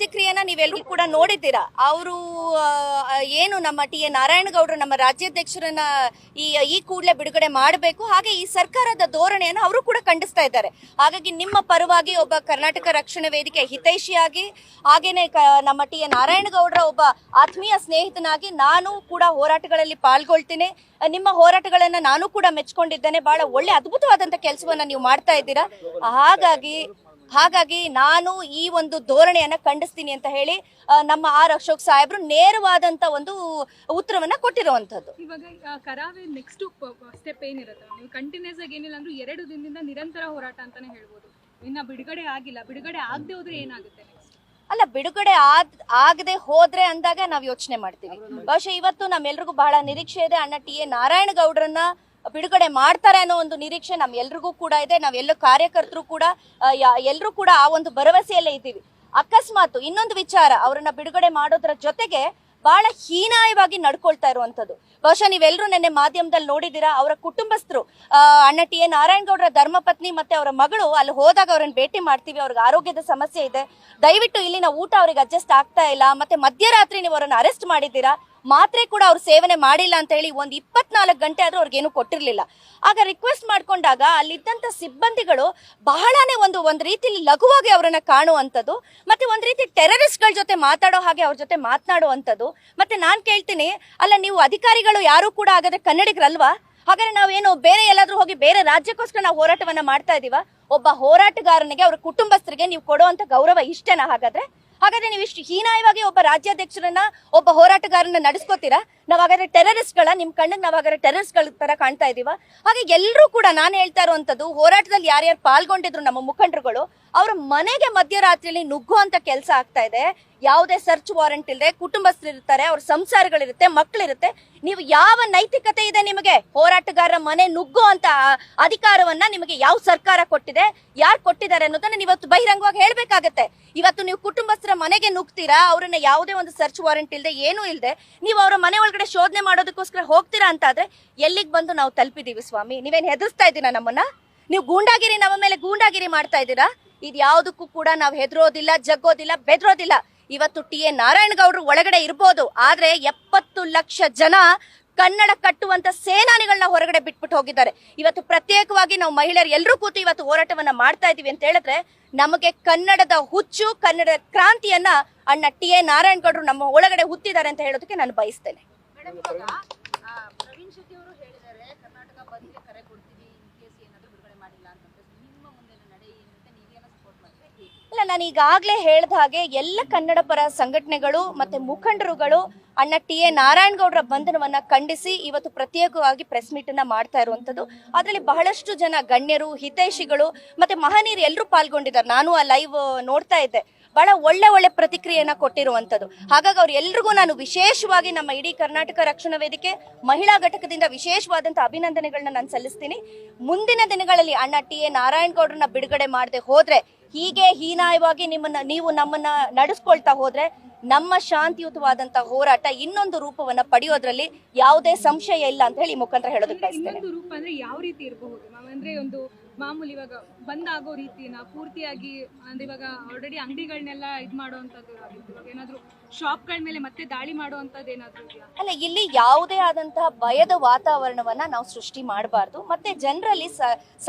ಪ್ರತಿಕ್ರಿಯೆನ ನೀವೆಲ್ಲರೂ ಕೂಡ ನೋಡಿದ್ದೀರಾ? ಅವರು ಏನು ನಮ್ಮ ಟಿ ಎ ನಾರಾಯಣಗೌಡರು ನಮ್ಮ ರಾಜ್ಯಾಧ್ಯಕ್ಷರನ್ನ ಈ ಈ ಕೂಡಲೇ ಬಿಡುಗಡೆ ಮಾಡಬೇಕು. ಹಾಗೆ ಈ ಸರ್ಕಾರದ ಧೋರಣೆಯನ್ನು ಅವರು ಕೂಡ ಖಂಡಿಸ್ತಾ ಇದ್ದಾರೆ. ಹಾಗಾಗಿ ನಿಮ್ಮ ಪರವಾಗಿ ಒಬ್ಬ ಕರ್ನಾಟಕ ರಕ್ಷಣಾ ವೇದಿಕೆ ಹಿತೈಷಿಯಾಗಿ, ಹಾಗೇನೆ ನಮ್ಮ ಟಿ ಎ ನಾರಾಯಣಗೌಡರ ಒಬ್ಬ ಆತ್ಮೀಯ ಸ್ನೇಹಿತನಾಗಿ ನಾನು ಕೂಡ ಹೋರಾಟಗಳಲ್ಲಿ ಪಾಲ್ಗೊಳ್ತೀನಿ. ನಿಮ್ಮ ಹೋರಾಟಗಳನ್ನ ನಾನು ಕೂಡ ಮೆಚ್ಕೊಂಡಿದ್ದೇನೆ. ಬಹಳ ಒಳ್ಳೆ ಅದ್ಭುತವಾದಂತ ಕೆಲಸವನ್ನ ನೀವು ಮಾಡ್ತಾ ಇದ್ದೀರಾ. ಹಾಗಾಗಿ ಹಾಗಾಗಿ ನಾನು ಈ ಒಂದು ಧೋರಣೆಯನ್ನ ಖಂಡಿಸ್ತೀನಿ ಅಂತ ಹೇಳಿ ನಮ್ಮ ಆರ್ ಅಶೋಕ್ ಸಾಹೇಬ್ರು ನೇರವಾದಂತ ಒಂದು ಉತ್ತರವನ್ನ ಕೊಟ್ಟಿರುವಂತದ್ದು. ಇವಾಗ ಕರಾವೇ ಕರಾವೆ ನೆಕ್ಸ್ಟ್ ಸ್ಟೆಪ್ ಏನಿರುತ್ತೆ? ನೀವು ಕಂಟಿನ್ಯೂಸ್ ಆಗಿ ಏನಿಲ್ಲ ಅಂದ್ರೆ ಎರಡು ದಿನದಿಂದ ನಿರಂತರ ಹೋರಾಟ ಅಂತಾನೆ ಹೇಳ್ಬೋದು. ಇನ್ನ ಬಿಡುಗಡೆ ಆಗಿಲ್ಲ. ಬಿಡುಗಡೆ ಆಗದೆ ಹೋದ್ರೆ ಏನಾಗುತ್ತೆ ಅಲ್ಲ ಬಿಡುಗಡೆ ಆದ್ ಆಗದೆ ಹೋದ್ರೆ ಅಂದಾಗ ನಾವು ಯೋಚನೆ ಮಾಡ್ತೀವಿ. ಬಹುಶಃ ಇವತ್ತು ನಮ್ಮೆಲ್ರಿಗೂ ಬಹಳ ನಿರೀಕ್ಷೆ ಇದೆ. ಅಣ್ಣ ಟಿ ಎ ನಾರಾಯಣಗೌಡರನ್ನ ಬಿಡುಗಡೆ ಮಾಡ್ತಾರೆ ಅನ್ನೋ ಒಂದು ನಿರೀಕ್ಷೆ ನಮ್ಮೆಲ್ರಿಗೂ ಕೂಡ ಇದೆ. ನಾವೆಲ್ಲ ಕಾರ್ಯಕರ್ತರು ಕೂಡ ಎಲ್ಲರೂ ಕೂಡ ಆ ಒಂದು ಭರವಸೆಯಲ್ಲೇ ಇದ್ದೀವಿ. ಅಕಸ್ಮಾತ್ ಇನ್ನೊಂದು ವಿಚಾರ, ಅವರನ್ನ ಬಿಡುಗಡೆ ಮಾಡೋದ್ರ ಜೊತೆಗೆ ಬಹಳ ಹೀನಾಯವಾಗಿ ನಡ್ಕೊಳ್ತಾ ಇರುವಂತದ್ದು ಬಹುಶಃ ನೀವೆಲ್ಲರೂ ನಿನ್ನೆ ಮಾಧ್ಯಮದಲ್ಲಿ ನೋಡಿದ್ದೀರಾ, ಅವರ ಕುಟುಂಬಸ್ಥರು ಅಣ್ಣ ಟಿ ಎ ನಾರಾಯಣಗೌಡರ ಧರ್ಮಪತ್ನಿ ಮತ್ತೆ ಅವರ ಮಗಳು ಅಲ್ಲಿ ಹೋದಾಗ ಅವ್ರನ್ನ ಭೇಟಿ ಮಾಡ್ತೀವಿ, ಅವ್ರಿಗೆ ಆರೋಗ್ಯದ ಸಮಸ್ಯೆ ಇದೆ. ದಯವಿಟ್ಟು ಇಲ್ಲಿನ ಊಟ ಅವ್ರಿಗೆ ಅಡ್ಜಸ್ಟ್ ಆಗ್ತಾ ಇಲ್ಲ, ಮತ್ತೆ ಮಧ್ಯರಾತ್ರಿ ನೀವು ಅವರನ್ನು ಅರೆಸ್ಟ್ ಮಾಡಿದ್ದೀರಾ? ಮಾತ್ರೆ ಕೂಡ ಅವ್ರು ಸೇವನೆ ಮಾಡಿಲ್ಲ ಅಂತ ಹೇಳಿ ಒಂದು ಇಪ್ಪತ್ನಾಲ್ಕು ಗಂಟೆ ಆದ್ರೂ ಅವ್ರಿಗೇನು ಕೊಟ್ಟಿರಲಿಲ್ಲ. ಆಗ ರಿಕ್ವೆಸ್ಟ್ ಮಾಡ್ಕೊಂಡಾಗ ಅಲ್ಲಿದ್ದಂಥ ಸಿಬ್ಬಂದಿಗಳು ಬಹಳನೇ ಒಂದು ಒಂದು ರೀತಿಲಿ ಲಘುವಾಗಿ ಅವರನ್ನು ಕಾಣುವಂಥದ್ದು, ಮತ್ತೆ ಒಂದು ರೀತಿ ಟೆರರಿಸ್ಟ್ಗಳ ಜೊತೆ ಮಾತಾಡೋ ಹಾಗೆ ಅವ್ರ ಜೊತೆ ಮಾತನಾಡುವಂಥದ್ದು. ಮತ್ತೆ ನಾನು ಕೇಳ್ತೀನಿ, ಅಲ್ಲ ನೀವು ಅಧಿಕಾರಿಗಳು ಯಾರು ಕೂಡ ಆಗದೆ ಕನ್ನಡಿಗರಲ್ವಾ? ಹಾಗಾದ್ರೆ ನಾವೇನು ಬೇರೆ ಎಲ್ಲಾದ್ರೂ ಹೋಗಿ ಬೇರೆ ರಾಜ್ಯಕ್ಕೋಸ್ಕರ ನಾವು ಹೋರಾಟವನ್ನ ಮಾಡ್ತಾ ಇದೀವ? ಒಬ್ಬ ಹೋರಾಟಗಾರನಿಗೆ ಅವ್ರ ಕುಟುಂಬಸ್ಥರಿಗೆ ನೀವು ಕೊಡುವಂತ ಗೌರವ ಇಷ್ಟೇನಾ ಹಾಗಾದ್ರೆ? ಹಾಗಾದ್ರೆ ನೀವು ಇಷ್ಟು ಹೀನಾಯವಾಗಿ ಒಬ್ಬ ರಾಜ್ಯಾಧ್ಯಕ್ಷರನ್ನ ಒಬ್ಬ ಹೋರಾಟಗಾರನ ನಡೆಸ್ಕೋತೀರಾ? ನಾವ್ ಹಾಗಾದ್ರೆ ಟೆರರಿಸ್ಟ್ಗಳ ನಿಮ್ ಕಣ್ಣಿಗೆ ನಾವ್ ಹಾಗಾದ್ರೆ ತರ ಕಾಣ್ತಾ ಇದೀವ? ಹಾಗೆ ಎಲ್ಲರೂ ಕೂಡ ನಾನು ಹೇಳ್ತಾ ಇರುವಂತದ್ದು ಹೋರಾಟದಲ್ಲಿ ಯಾರ್ಯಾರು ಪಾಲ್ಗೊಂಡಿದ್ರು ನಮ್ಮ ಮುಖಂಡರುಗಳು, ಅವ್ರ ಮನೆಗೆ ಮಧ್ಯರಾತ್ರಿಯಲ್ಲಿ ನುಗ್ಗುವಂತ ಕೆಲಸ ಆಗ್ತಾ ಇದೆ. ಯಾವುದೇ ಸರ್ಚ್ ವಾರೆಂಟ್ ಇಲ್ಲದೆ ಕುಟುಂಬಸ್ಥರಿರ್ತಾರೆ ಅವ್ರ ಸಂಸಾರಗಳಿರುತ್ತೆ ಮಕ್ಕಳಿರುತ್ತೆ ನೀವು ಯಾವ ನೈತಿಕತೆ ಇದೆ ನಿಮಗೆ? ಹೋರಾಟಗಾರರ ಮನೆ ನುಗ್ಗು ಅಂತ ಅಧಿಕಾರವನ್ನ ನಿಮಗೆ ಯಾವ ಸರ್ಕಾರ ಕೊಟ್ಟಿದೆ? ಯಾರು ಕೊಟ್ಟಿದ್ದಾರೆ ಅನ್ನೋದನ್ನ ಇವತ್ತು ಬಹಿರಂಗವಾಗಿ ಹೇಳ್ಬೇಕಾಗತ್ತೆ. ಇವತ್ತು ನೀವು ಕುಟುಂಬಸ್ಥರ ಮನೆಗೆ ನುಗ್ತೀರಾ ಅವ್ರನ್ನ ಯಾವುದೇ ಒಂದು ಸರ್ಚ್ ವಾರೆಂಟ್ ಇಲ್ಲದೆ ಏನೂ ಇಲ್ಲದೆ ನೀವು ಅವರ ಮನೆ ಒಳಗಡೆ ಶೋಧನೆ ಮಾಡೋದಕ್ಕೋಸ್ಕರ ಹೋಗ್ತೀರಾ ಅಂತ ಆದ್ರೆ ಎಲ್ಲಿಗೆ ಬಂದು ನಾವು ತಲುಪಿದೀವಿ ಸ್ವಾಮಿ? ನೀವೇನ್ ಹೆದರ್ಸ್ತಾ ಇದ್ದೀರಾ ನಮ್ಮನ್ನ? ನೀವು ಗೂಂಡಾಗಿರಿ, ನಮ್ಮ ಮೇಲೆ ಗೂಂಡಾಗಿರಿ ಮಾಡ್ತಾ ಇದ್ದೀರಾ? ಇದು ಯಾವುದಕ್ಕೂ ಕೂಡ ನಾವು ಹೆದರೋದಿಲ್ಲ, ಜಗ್ಗೋದಿಲ್ಲ, ಬೆದರೋದಿಲ್ಲ. ಇವತ್ತು ಟಿ. ಎ. ನಾರಾಯಣಗೌಡರು ಒಳಗಡೆ ಇರ್ಬೋದು. ಆದ್ರೆ ಎಪ್ಪತ್ತು ಲಕ್ಷ ಜನ ಕನ್ನಡ ಕಟ್ಟುವಂತ ಸೇನಾನಿಗಳನ್ನ ಹೊರಗಡೆ ಬಿಟ್ಬಿಟ್ಟು ಹೋಗಿದ್ದಾರೆ. ಇವತ್ತು ಪ್ರತ್ಯೇಕವಾಗಿ ನಾವು ಮಹಿಳೆಯರು ಎಲ್ಲರೂ ಕೂತು ಇವತ್ತು ಹೋರಾಟವನ್ನ ಮಾಡ್ತಾ ಇದೀವಿ ಅಂತ ಹೇಳಿದ್ರೆ ನಮಗೆ ಕನ್ನಡದ ಹುಚ್ಚು ಕನ್ನಡ ಕ್ರಾಂತಿಯನ್ನ ಅಣ್ಣ ಟಿ. ಎ. ನಾರಾಯಣಗೌಡರು ನಮ್ಮ ಒಳಗಡೆ ಹುತ್ತಿದ್ದಾರೆ ಅಂತ ಹೇಳೋದಕ್ಕೆ ನಾನು ಬಯಸ್ತೇನೆ. ಇಲ್ಲ ನಾನು ಈಗಾಗಲೇ ಹೇಳ್ದ ಹಾಗೆ ಎಲ್ಲ ಕನ್ನಡ ಪರ ಸಂಘಟನೆಗಳು ಮತ್ತೆ ಮುಖಂಡರುಗಳು ಅಣ್ಣ ಟಿ ಎ ನಾರಾಯಣಗೌಡರ ಬಂಧನವನ್ನ ಖಂಡಿಸಿ ಇವತ್ತು ಪ್ರತ್ಯೇಕವಾಗಿ ಪ್ರೆಸ್ ಮೀಟ್ ಅನ್ನ ಮಾಡ್ತಾ ಇರುವಂತದ್ದು ಅದರಲ್ಲಿ ಬಹಳಷ್ಟು ಜನ ಗಣ್ಯರು, ಹಿತೈಷಿಗಳು ಮತ್ತೆ ಮಹನೀಯರು ಎಲ್ಲರೂ ಪಾಲ್ಗೊಂಡಿದ್ದಾರೆ. ನಾನು ಆ ಲೈವ್ ನೋಡ್ತಾ ಇದ್ದೆ. ಬಹಳ ಒಳ್ಳೆ ಒಳ್ಳೆ ಪ್ರತಿಕ್ರಿಯೆಯನ್ನ ಕೊಟ್ಟಿರುವಂತದ್ದು ಹಾಗಾಗಿ ಅವ್ರು ಎಲ್ರಿಗೂ ನಾನು ವಿಶೇಷವಾಗಿ ನಮ್ಮ ಇಡೀ ಕರ್ನಾಟಕ ರಕ್ಷಣಾ ವೇದಿಕೆ, ಮಹಿಳಾ ಘಟಕದಿಂದ ವಿಶೇಷವಾದಂತ ಅಭಿನಂದನೆಗಳನ್ನ ನಾನು ಸಲ್ಲಿಸ್ತೀನಿ. ಮುಂದಿನ ದಿನಗಳಲ್ಲಿ ಅಣ್ಣ ಟಿ ಎ ನಾರಾಯಣಗೌಡರನ್ನ ಬಿಡುಗಡೆ ಮಾಡದೆ ಹೋದ್ರೆ, ಹೀಗೆ ಹೀನಾಯವಾಗಿ ನಿಮ್ಮನ್ನ, ನೀವು ನಮ್ಮನ್ನ ನಡೆಸ್ಕೊಳ್ತಾ ಹೋದ್ರೆ, ನಮ್ಮ ಶಾಂತಿಯುತವಾದಂತ ಹೋರಾಟ ಇನ್ನೊಂದು ರೂಪವನ್ನ ಪಡೆಯೋದ್ರಲ್ಲಿ ಯಾವುದೇ ಸಂಶಯ ಇಲ್ಲ ಅಂತ ಹೇಳಿ ಈ ಮುಖಾಂತರ ಹೇಳೋದಕ್ಕೆ ಅಂದ್ರೆ ಬಯಸ್ತೇನೆ ಮಾಮೂಲಿ ಇವಾಗ ಬಂದ್ ಆಗೋ ರೀತಿನ ಪೂರ್ತಿಯಾಗಿ, ಅಂದ್ರೆ ಇವಾಗ ಆಲ್ರೆಡಿ ಅಂಗಡಿಗಳನ್ನೆಲ್ಲ ಇದ್ ಮಾಡುವಂತದ್ದು ಆಗಿತ್ತು. ಇವಾಗ ಏನಾದ್ರು ಶಾಪ್ಗಳ ಮೇಲೆ ಮತ್ತೆ ದಾಳಿ ಮಾಡುವಂತದ್ದು ಏನಾದ್ರು ಅಲ್ಲ, ಇಲ್ಲಿ ಯಾವುದೇ ಆದಂತಹ ಭಯದ ವಾತಾವರಣವನ್ನ ನಾವು ಸೃಷ್ಟಿ ಮಾಡಬಾರ್ದು. ಮತ್ತೆ ಜನರಲ್ಲಿ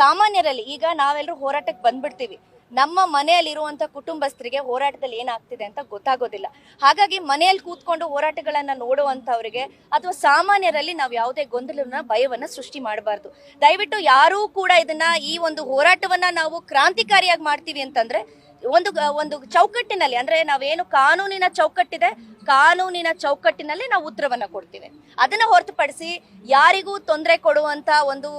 ಸಾಮಾನ್ಯರಲ್ಲಿ ಈಗ ನಾವೆಲ್ಲರೂ ಹೋರಾಟಕ್ಕೆ ಬಂದ್ಬಿಡ್ತೀವಿ. ನಮ್ಮ ಮನೆಯಲ್ಲಿರುವಂಥ ಕುಟುಂಬಸ್ಥರಿಗೆ ಹೋರಾಟದಲ್ಲಿ ಏನಾಗ್ತಿದೆ ಅಂತ ಗೊತ್ತಾಗೋದಿಲ್ಲ. ಹಾಗಾಗಿ ಮನೆಯಲ್ಲಿ ಕೂತ್ಕೊಂಡು ಹೋರಾಟಗಳನ್ನ ನೋಡುವಂತವರಿಗೆ ಅಥವಾ ಸಾಮಾನ್ಯರಲ್ಲಿ ನಾವು ಯಾವುದೇ ಗೊಂದಲನ ಭಯವನ್ನ ಸೃಷ್ಟಿ ಮಾಡಬಾರ್ದು. ದಯವಿಟ್ಟು ಯಾರೂ ಕೂಡ ಇದನ್ನ ಈ ಒಂದು ಹೋರಾಟವನ್ನ ನಾವು ಕ್ರಾಂತಿಕಾರಿಯಾಗಿ ಮಾಡ್ತೀವಿ ಅಂತಂದ್ರೆ ಒಂದು ಒಂದು ಚೌಕಟ್ಟಿನಲ್ಲಿ, ಅಂದ್ರೆ ನಾವೇನು ಕಾನೂನಿನ ಚೌಕಟ್ಟಿದೆ ಕಾನೂನಿನ ಚೌಕಟ್ಟಿನಲ್ಲಿ ನಾವು ಉತ್ತರವನ್ನು ಕೊಡ್ತೀವಿ. ಅದನ್ನ ಹೊರತುಪಡಿಸಿ ಯಾರಿಗೂ ತೊಂದರೆ ಕೊಡುವಂತ ಒಂದು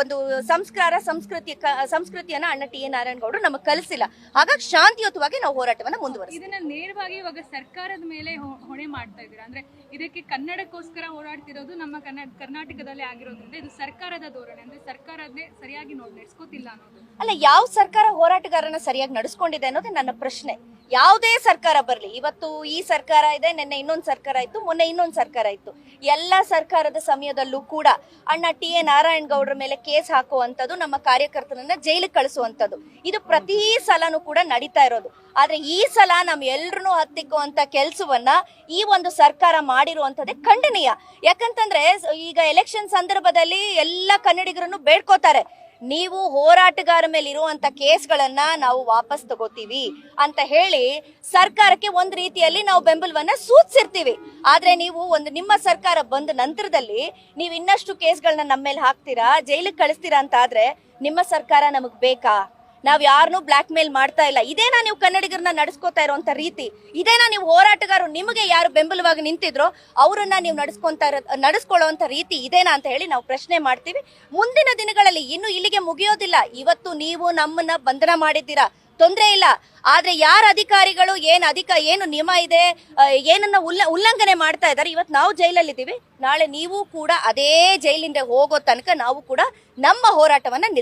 ಒಂದು ಸಂಸ್ಕಾರ ಸಂಸ್ಕೃತಿ ಸಂಸ್ಕೃತಿಯನ್ನ ಅಣ್ಣ ಟಿ ಎ ನಾರಾಯಣಗೌಡರು ನಮಗೆ ಕಲಿಸಿಲ್ಲ. ಹಾಗಾಗಿ ಶಾಂತಿಯುತವಾಗಿ ನಾವು ಹೋರಾಟವನ್ನು ಮುಂದುವರಿಸ್ತೀವಿ. ಇದನ್ನ ನೇರವಾಗಿ ಇವಾಗ ಸರ್ಕಾರದ ಮೇಲೆ ಹೊಣೆ ಮಾಡ್ತಾ ಇದ್ದೀರಾ? ಅಂದ್ರೆ ಇದಕ್ಕೆ ಕನ್ನಡಕ್ಕೋಸ್ಕರ ಹೋರಾಡ್ತಿರೋದು ನಮ್ಮ ಕನ್ನಡ ಕರ್ನಾಟಕದಲ್ಲಿ ಆಗಿರೋದ್ರಿಂದ ಇದು ಸರ್ಕಾರದ ಧೋರಣೆ. ಅಂದ್ರೆ ಸರ್ಕಾರದೇ ಸರಿಯಾಗಿ ನೋಡಿ ನಡೆಸ್ಕೋತಿಲ್ಲ ಅನ್ನೋದು. ಅಲ್ಲ ಯಾವ ಸರ್ಕಾರ ಹೋರಾಟಗಾರನ ಸರಿಯಾಗಿ ನಡೆಸ್ಕೊಂಡಿದೆ ಅನ್ನೋದು ನನ್ನ ಪ್ರಶ್ನೆ. ಯಾವುದೇ ಸರ್ಕಾರ ಬರಲಿ ಇವತ್ತು ಈ ಸರ್ಕಾರ ಸರ್ಕಾರ ಇದೆ, ನಿನ್ನೆ ಇನ್ನೊಂದು ಸರ್ಕಾರ ಇತ್ತು, ಮೊನ್ನೆ ಇನ್ನೊಂದು ಸರ್ಕಾರ ಇತ್ತು. ಎಲ್ಲ ಸರ್ಕಾರದ ಸಮಯದಲ್ಲೂ ಕೂಡ ಅಣ್ಣ ಟಿ ಎ ನಾರಾಯಣ ಗೌಡ್ರ ಮೇಲೆ ಕೇಸ್ ಹಾಕುವಂಥದ್ದು, ನಮ್ಮ ಕಾರ್ಯಕರ್ತರನ್ನ ಜೈಲಿಗೆ ಕಳಿಸುವಂಥದ್ದು. ಇದು ಪ್ರತಿ ಸಲನೂ ಕೂಡ ನಡೀತಾ ಇರೋದು. ಆದ್ರೆ ಈ ಸಲ ನಮ್ ಎಲ್ರನ್ನೂ ಹತ್ತಿಕ್ಕುವಂತ ಕೆಲಸವನ್ನ ಈ ಒಂದು ಸರ್ಕಾರ ಮಾಡಿರುವಂತದ್ದೇ ಖಂಡನೀಯ. ಯಾಕಂತಂದ್ರೆ ಈಗ ಎಲೆಕ್ಷನ್ ಸಂದರ್ಭದಲ್ಲಿ ಎಲ್ಲ ಕನ್ನಡಿಗರನ್ನು ಬೇಡ್ಕೋತಾರೆ. ನೀವು ಹೋರಾಟಗಾರ ಮೇಲೆ ಇರುವಂತ ಕೇಸ್ಗಳನ್ನ ನಾವು ವಾಪಸ್ ತಗೋತೀವಿ ಅಂತ ಹೇಳಿ ಸರ್ಕಾರಕ್ಕೆ ಒಂದ್ ರೀತಿಯಲ್ಲಿ ನಾವು ಬೆಂಬಲವನ್ನ ಸೂಚಿಸಿರ್ತೀವಿ. ಆದ್ರೆ ನೀವು ಒಂದು ನಿಮ್ಮ ಸರ್ಕಾರ ಬಂದ ನಂತರದಲ್ಲಿ ನೀವು ಇನ್ನಷ್ಟು ಕೇಸ್ಗಳನ್ನ ನಮ್ಮ ಮೇಲೆ ಹಾಕ್ತೀರಾ, ಜೈಲಿಗೆ ಕಳಿಸ್ತೀರಾ ಅಂತ ಆದ್ರೆ ನಿಮ್ಮ ಸರ್ಕಾರ ನಮಗ್ ಬೇಕಾ? ನಾವ್ ಯಾರನ್ನೂ ಬ್ಲಾಕ್ ಮೇಲ್ ಮಾಡ್ತಾ ಇಲ್ಲ. ಇದೇನಾ ನೀವು ಕನ್ನಡಿಗರನ್ನ ನಡೆಸ್ಕೋತಾ ಇರುವಂತ ರೀತಿ? ಇದೇನಾ ನೀವು ಹೋರಾಟಗಾರರು ನಿಮಗೆ ಯಾರು ಬೆಂಬಲವಾಗಿ ನಿಂತಿದ್ರೋ ಅವರನ್ನ ನೀವು ನಡೆಸ್ಕೊಂತ ನಡೆಸ್ಕೊಳ್ಳುವಂತ ರೀತಿ ಇದೇನಾ ಅಂತ ಹೇಳಿ ನಾವು ಪ್ರಶ್ನೆ ಮಾಡ್ತೀವಿ. ಮುಂದಿನ ದಿನಗಳಲ್ಲಿ ಇನ್ನು ಇಲ್ಲಿಗೆ ಮುಗಿಯೋದಿಲ್ಲ. ಇವತ್ತು ನೀವು ನಮ್ಮನ್ನ ಬಂಧನ ಮಾಡಿದ್ದೀರಾ? ತೊಂದರೆ ಇಲ್ಲ. ಆದ್ರೆ ಯಾರ ಅಧಿಕಾರಿಗಳು, ಏನ್ ಅಧಿಕ, ಏನು ನಿಯಮ ಇದೆ ಏನನ್ನ ಉಲ್ಲ, ಉಲ್ಲಂಘನೆ ಮಾಡ್ತಾ ಇದ್ದಾರೆ, ಇವತ್ತು ನಾವು ಜೈಲಲ್ಲಿ ಇದ್ದೀವಿ ನಾಳೆ ನೀವು ಕೂಡ ಅದೇ ಜೈಲಿಂದ ಹೋಗೋ ತನಕ ನಾವು ಕೂಡ ನಮ್ಮ ಹೋರಾಟವನ್ನ